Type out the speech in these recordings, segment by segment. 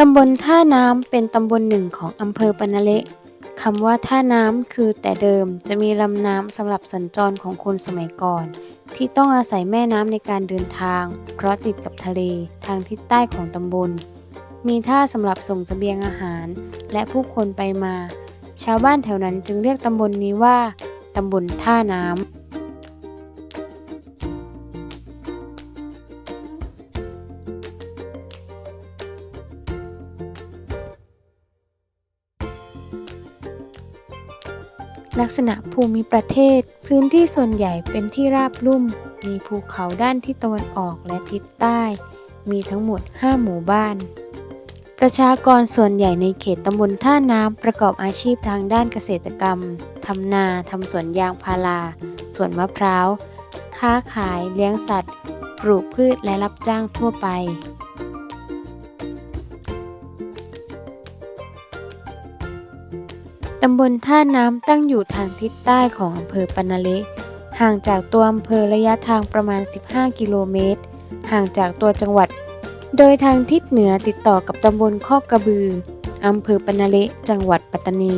ตำบลท่าน้ำเป็นตำบลหนึ่งของอำเภอปะนะเละคำว่าท่าน้ำคือแต่เดิมจะมีลำน้ำสำหรับสัญจรของคนสมัยก่อน ที่ต้องอาศัยแม่น้ำในการเดินทาง เพราะติดกับทะเลทางทิศใต้ของตำบล มีท่าสำหรับส่งเสบียงอาหาร และผู้คนไปมา ชาวบ้านแถวนั้นจึงเรียกตำบลนี้ว่าตำบลท่าน้ำ ลักษณะภูมิประเทศ พื้นที่ส่วนใหญ่เป็นที่ราบลุ่ม มีภูเขาด้านทิศตะวันออกและทิศใต้ มีทั้งหมด 5 หมู่บ้าน ประชากรส่วนใหญ่ในเขตตำบลท่าน้ำประกอบอาชีพทางด้านเกษตรกรรม ทำนา ทำสวนยางพารา สวนมะพร้าว ค้าขาย เลี้ยงสัตว์ ปลูกพืชและรับจ้างทั่วไป ตำบลท่าน้ำตั้งอยู่ทางทิศใต้ของอำเภอปะนะเละห่างจากตัวอำเภอระยะทางประมาณ 15 กิโลเมตร ห่างจากตัวจังหวัด โดยทางทิศเหนือติดต่อกับตำบลคอกกระบืออำเภอปะนะเละจังหวัดปัตตานี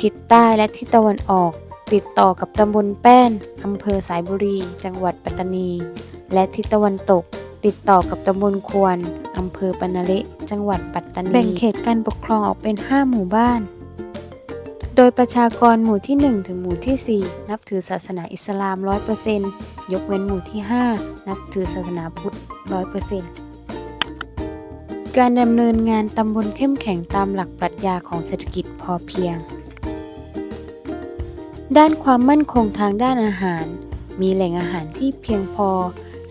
ทิศใต้และทิศตะวันออก ติดต่อกับตำบลแป้นอำเภอสายบุรี จังหวัดปัตตานี และทิศตะวันตก ติดต่อกับตำบลควรอำเภอปะนะเละจังหวัดปัตตานีแบ่งเขตการปกครองออกเป็น 5 หมู่บ้าน ดยประชากรหมู่ที่ 1 ถึงหมู่ที่ 4 นับถือศาสนาอิสลาม 100%ยกเว้นหมู่ที่ 5 นับถือศาสนาพุทธ 100%การดำเนินงานตำบลเข้มแข็งตามหลักปรัชญาของเศรษฐกิจพอเพียง ด้านความมั่นคงทางด้านอาหาร มีแหล่งอาหารที่เพียงพอ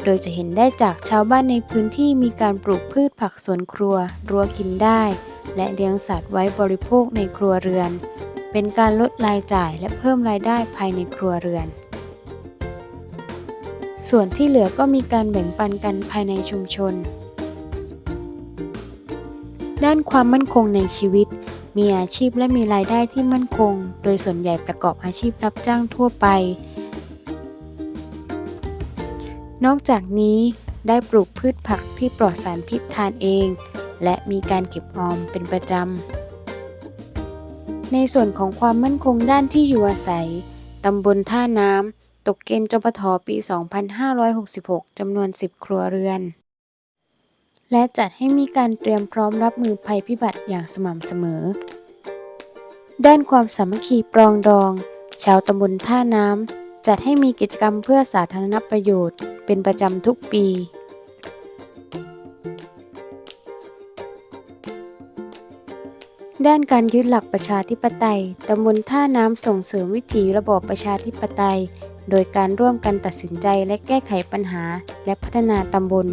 โดยจะเห็นได้จากชาวบ้านในพื้นที่มีการปลูกพืชผักสวนครัว รั้วกินได้ และเลี้ยงสัตว์ไว้บริโภคในครัวเรือน เป็นการลดรายจ่ายและเพิ่มรายได้ภายในครัวเรือน ส่วนที่เหลือก็มีการแบ่งปันกันภายในชุมชน ด้านความมั่นคงในชีวิต มีอาชีพและมีรายได้ที่มั่นคง โดยส่วนใหญ่ประกอบอาชีพรับจ้างทั่วไป นอกจากนี้ได้ปลูกพืชผักที่ปลอดสารพิษทานเอง และมีการเก็บออมเป็นประจำ ในส่วนของความมั่นคงด้านที่อยู่อาศัย ตำบลท่าน้ำ ตกเกณฑ์จปทปี 2566 จำนวน 10 ครัวเรือน และจัดให้มีการเตรียมพร้อมรับมือภัยพิบัติอย่างสม่ำเสมอ ด้านความสามัคคีปรองดอง ชาวตำบลท่าน้ำ จัดให้มีกิจกรรมเพื่อสาธารณประโยชน์ เป็นประจำทุกปี ด้านการยึดหลักประชาธิปไตยตำบลท่าน้ำส่งเสริมวิถีระบอบประชาธิปไตย โดยการร่วมกันตัดสินใจและแก้ไขปัญหา และพัฒนาตำบล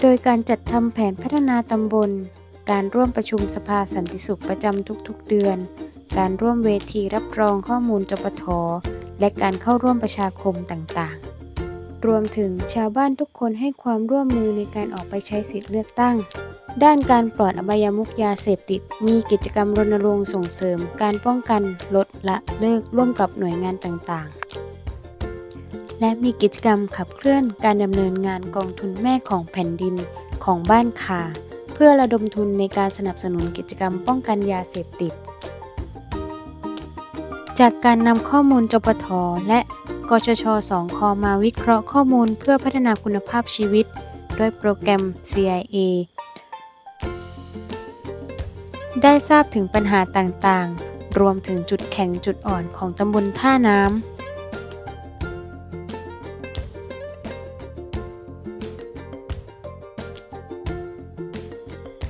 โดยการจัดทำแผนพัฒนาตำบล การร่วมประชุมสภาสันติสุขประจำทุกๆเดือน การร่วมเวทีรับรองข้อมูลจปทและการเข้าร่วมประชาคมต่างๆ รวมถึงชาวบ้านทุกคนให้ความร่วมมือในการออกไปใช้สิทธิเลือกตั้ง ด้านการปลอดอบายมุขยาเสพติด มีกิจกรรมรณรงค์ส่งเสริม การป้องกันลดละเลิกร่วมกับหน่วยงานต่างๆ และมีกิจกรรมขับเคลื่อนการดำเนินงานกองทุนแม่ของแผ่นดินของบ้านคาเพื่อระดมทุนในการสนับสนุนกิจกรรมป้องกันยาเสพติด จากการนำข้อมูลจปทและ กชช2คอมาวิเคราะห์ข้อมูลเพื่อพัฒนาคุณภาพชีวิต ด้วยโปรแกรม CIA ได้ทราบถึงปัญหาต่างๆ รวมถึงจุดแข็งจุดอ่อนของตำบลท่าน้ำ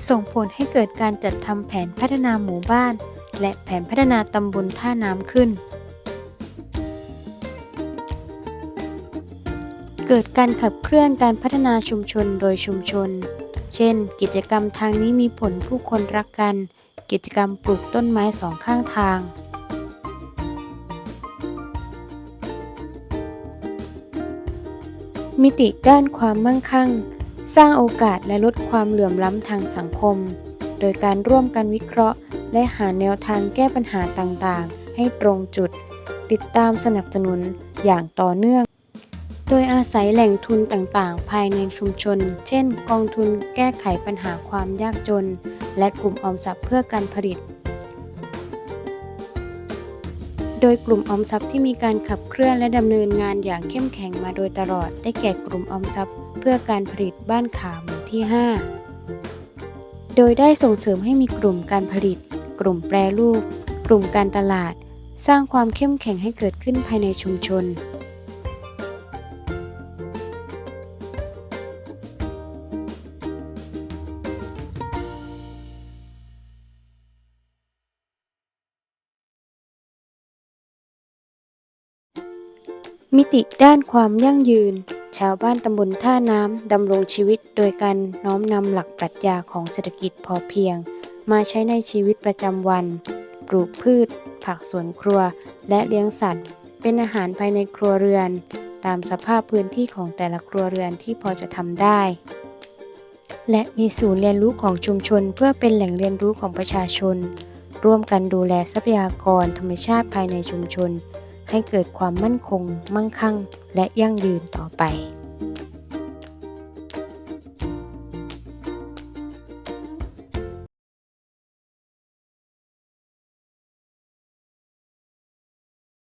ส่งผลให้เกิดการจัดทำแผนพัฒนาหมู่บ้าน และแผนพัฒนาตำบลท่าน้ำขึ้น เกิดการขับเคลื่อนการพัฒนาชุมชนโดยชุมชน เช่น กิจกรรมทางนี้มีผลผู้คนรักกัน กิจกรรมปลูกต้นไม้สองข้างทาง มิติด้านความมั่งคั่ง สร้างโอกาสและลดความเหลื่อมล้ำทางสังคม โดยการร่วมกันวิเคราะห์ และหาแนวทางแก้ปัญหาต่างๆ ให้ตรงจุด ติดตามสนับสนุนอย่างต่อเนื่อง โดยอาศัยแหล่งทุนต่างๆ ภายในชุมชน เช่น กองทุนแก้ไขปัญหาความยากจน และกลุ่มออมทรัพย์เพื่อการผลิต โดยกลุ่มออมทรัพย์ที่มีการขับเคลื่อนและดำเนินงานอย่างเข้มแข็งมาโดยตลอด ได้แก่กลุ่มออมทรัพย์ เพื่อการผลิตบ้านขาหมู่ที่ 5 โดยได้ส่งเสริมให้มีกลุ่มการผลิต กลุ่มแปรรูป กลุ่มการตลาด สร้างความเข้มแข็งให้เกิดขึ้นภายในชุมชน มิติด้านความยั่งยืน ชาวบ้านตำบลท่าน้ำดำรงชีวิตโดยการน้อมนำหลักปรัชญาของเศรษฐกิจพอเพียง มาใช้ในชีวิตประจำวัน ปลูกพืช ผักสวนครัว และเลี้ยงสัตว์ เป็นอาหารภายในครัวเรือน ตามสภาพพื้นที่ของแต่ละครัวเรือนที่พอจะทำได้ และมีศูนย์เรียนรู้ของชุมชน เพื่อเป็นแหล่งเรียนรู้ของประชาชน ร่วมกันดูแลทรัพยากรธรรมชาติภายในชุมชน ให้เกิดความมั่นคง มั่งคั่ง และยั่งยืนต่อไป